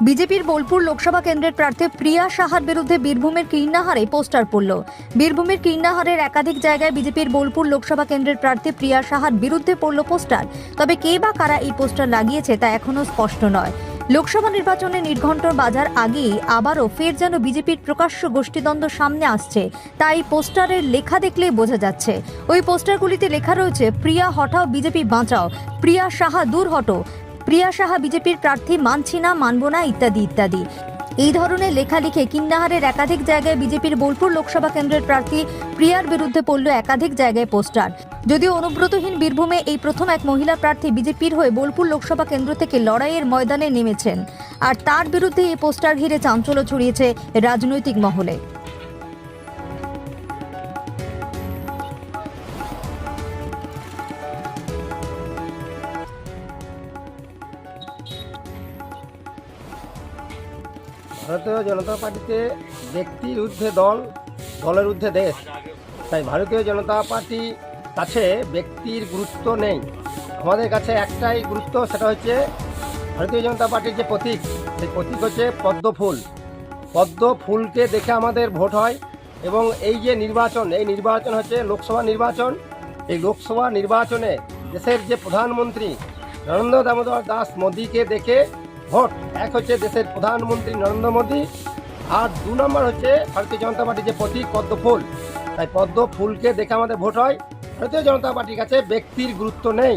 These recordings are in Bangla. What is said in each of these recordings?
বিজেপির বোলপুর লোকসভা কেন্দ্রের প্রার্থী প্রিয়া সাহার বিরুদ্ধে বীরভূমের কীর্ণাহারে পোস্টার পড়ল। বীরভূমের কীর্ণাহারের একাধিক জায়গায় বিজেপির বোলপুর লোকসভা কেন্দ্রের প্রার্থী প্রিয়া সাহার বিরুদ্ধে পড়ল পোস্টার। তবে কে বা কারা এই পোস্টার লাগিয়েছে তা এখনও স্পষ্ট নয়। লোকসভা নির্বাচনে নির্ঘণ্ট বাজার আগেই আবারও ফের যেন বিজেপির প্রকাশ্য গোষ্ঠীদ্বন্দ্ব সামনে আসছে। তাই পোস্টারের লেখা দেখলেই বোঝা যাচ্ছে। ওই পোস্টারগুলিতে লেখা রয়েছে, প্রিয়া, হটাও বিজেপি বাঁচাও। প্রিয়া সাহা, দূর হটো। প্রিয়া সাহা বিজেপির প্রার্থী, মানছি না, মানব না, ইত্যাদি ইত্যাদি। এই ধরনের লেখা লিখে কিন্নাহারের একাধিক জায়গায় বিজেপির বোলপুর লোকসভা কেন্দ্রের প্রার্থী প্রিয়ার বিরুদ্ধে পড়ল একাধিক জায়গায় পোস্টার। যদিও অনুব্রতহীন বীরভূমে এই প্রথম এক মহিলা প্রার্থী বিজেপির হয়ে বোলপুর লোকসভা কেন্দ্র থেকে লড়াইয়ের ময়দানে নেমেছেন। আর তার বিরুদ্ধে এই পোস্টার ঘিরে চাঞ্চল্য ছড়িয়েছে রাজনৈতিক মহলে। ভারতীয় জনতা পার্টিতে ব্যক্তির ঊর্ধ্বে দল, দলের ঊর্ধ্বে দেশ। তাই ভারতীয় জনতা পার্টি কাছে ব্যক্তির গুরুত্ব নেই। আমাদের কাছে একটাই গুরুত্ব, সেটা হচ্ছে ভারতীয় জনতা পার্টির যে প্রতীক, সেই প্রতীক হচ্ছে পদ্ম ফুল। পদ্ম ফুলকে দেখে আমাদের ভোট হয় এবং এই যে নির্বাচন, এই নির্বাচন হচ্ছে লোকসভা নির্বাচন। এই লোকসভা নির্বাচনে দেশের যে প্রধানমন্ত্রী নরেন্দ্র দামোদর দাস মোদীকে দেখে ভোট। এক হচ্ছে দেশের প্রধানমন্ত্রী নরেন্দ্র মোদী আর দু নম্বর হচ্ছে ভারতীয় জনতা পার্টির যে প্রতীক পদ্ম ফুল। তাই পদ্ম ফুলকে দেখে আমাদের ভোট হয়। ভারতীয় জনতা পার্টির কাছে ব্যক্তির গুরুত্ব নেই।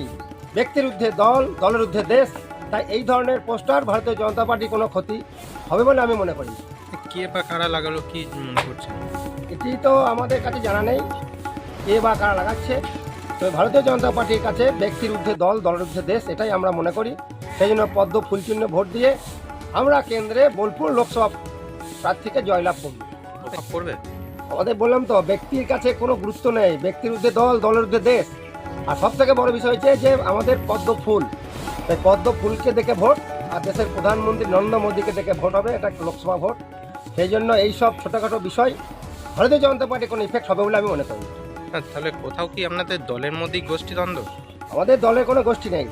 ব্যক্তির ঊর্ধ্বে দল দলের ঊর্ধ্বে দেশ। তাই এই ধরনের পোস্টার ভারতীয় জনতা পার্টির কোনো ক্ষতি হবে বলে আমি মনে করি। কে বা কারা লাগালো কি মনে করছেন? এটি তো আমাদের কাছে জানা নেই। কে বা কারা লাগাচ্ছে? তবে ভারতীয় জনতা পার্টির কাছে ব্যক্তির ঊর্ধ্বে দল দলের ঊর্ধ্বে দেশ এটাই আমরা মনে করি। সেই জন্য পদ্ম ফুলচিহ্ন ভোট দিয়ে আমরা কেন্দ্রে বোলপুর লোকসভা প্রার্থীকে জয়লাভ করব। আমাদের বললাম তো ব্যক্তির কাছে কোনো গুরুত্ব নেই। ব্যক্তির ঊর্ধ্বে দল দলের ঊর্ধ্বে দেশ। আর সব থেকে বড় বিষয় হচ্ছে যে আমাদের পদ্ম ফুল তাই পদ্ম ফুলকে দেখে ভোট আর দেশের প্রধানমন্ত্রী নরেন্দ্র মোদীকে দেখে ভোট হবে এটা একটা লোকসভা ভোট। সেই জন্য এই সব ছোটোখাটো বিষয় ভারতীয় জনতা পার্টি কোনো ইফেক্ট হবে বলে আমি মনে করি তাহলে কোথাও কি আপনাদের দলের মধ্যেই গোষ্ঠীদ্বন্দ্ব? আমাদের দলের কোনো গোষ্ঠী নেই।